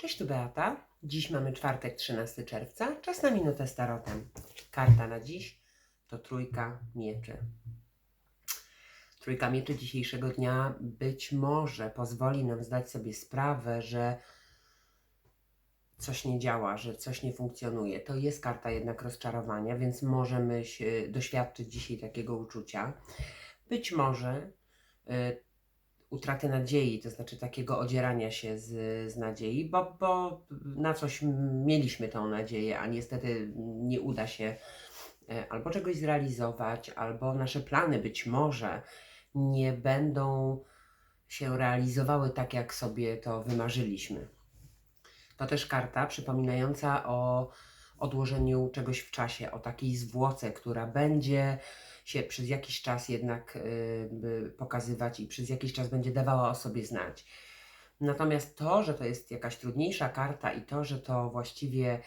Cześć, tu Beata. Dziś mamy czwartek, 13 czerwca. Czas na minutę z tarotem. Karta na dziś to trójka mieczy. Trójka mieczy dzisiejszego dnia być może pozwoli nam zdać sobie sprawę, że coś nie działa, że coś nie funkcjonuje. To jest karta jednak rozczarowania, więc możemy doświadczyć dzisiaj takiego uczucia. Być może y, utraty nadziei, to znaczy takiego odzierania się z, z nadziei, bo, bo na coś mieliśmy tą nadzieję, a niestety nie uda się e, albo czegoś zrealizować, albo nasze plany być może nie będą się realizowały tak, jak sobie to wymarzyliśmy. To też karta przypominająca o odłożeniu czegoś w czasie, o takiej zwłoce, która będzie się przez jakiś czas jednak y, pokazywać i przez jakiś czas będzie dawała o sobie znać. Natomiast to, że to jest jakaś trudniejsza karta i to, że to właściwie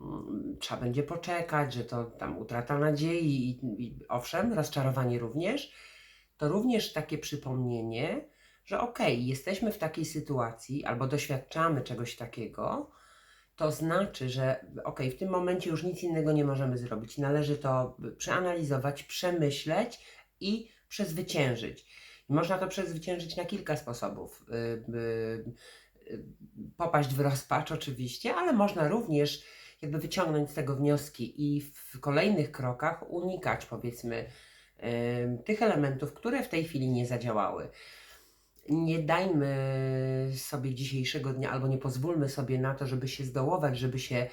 mm, trzeba będzie poczekać, że to tam utrata nadziei i, i owszem, rozczarowanie również, to również takie przypomnienie, że okej, jesteśmy w takiej sytuacji albo doświadczamy czegoś takiego, to znaczy, że okej, w tym momencie już nic innego nie możemy zrobić. Należy to przeanalizować, przemyśleć i przezwyciężyć. Można to przezwyciężyć na kilka sposobów. Y, y, y, Popaść w rozpacz oczywiście, ale można również jakby wyciągnąć z tego wnioski i w kolejnych krokach unikać powiedzmy tych elementów, które w tej chwili nie zadziałały nie dajmy sobie dzisiejszego dnia, albo nie pozwólmy sobie na to, żeby się zdołować, żeby się,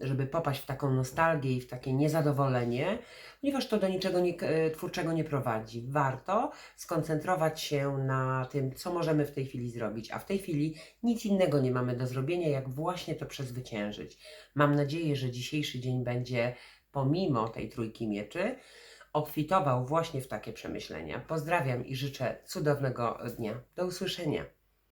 żeby popaść w taką nostalgię i w takie niezadowolenie, ponieważ to do niczego nie, e, twórczego nie prowadzi. Warto skoncentrować się na tym, co możemy w tej chwili zrobić, a w tej chwili nic innego nie mamy do zrobienia, jak właśnie to przezwyciężyć. Mam nadzieję, że dzisiejszy dzień będzie pomimo tej trójki mieczy, obfitował właśnie w takie przemyślenia. Pozdrawiam i życzę cudownego dnia. Do usłyszenia.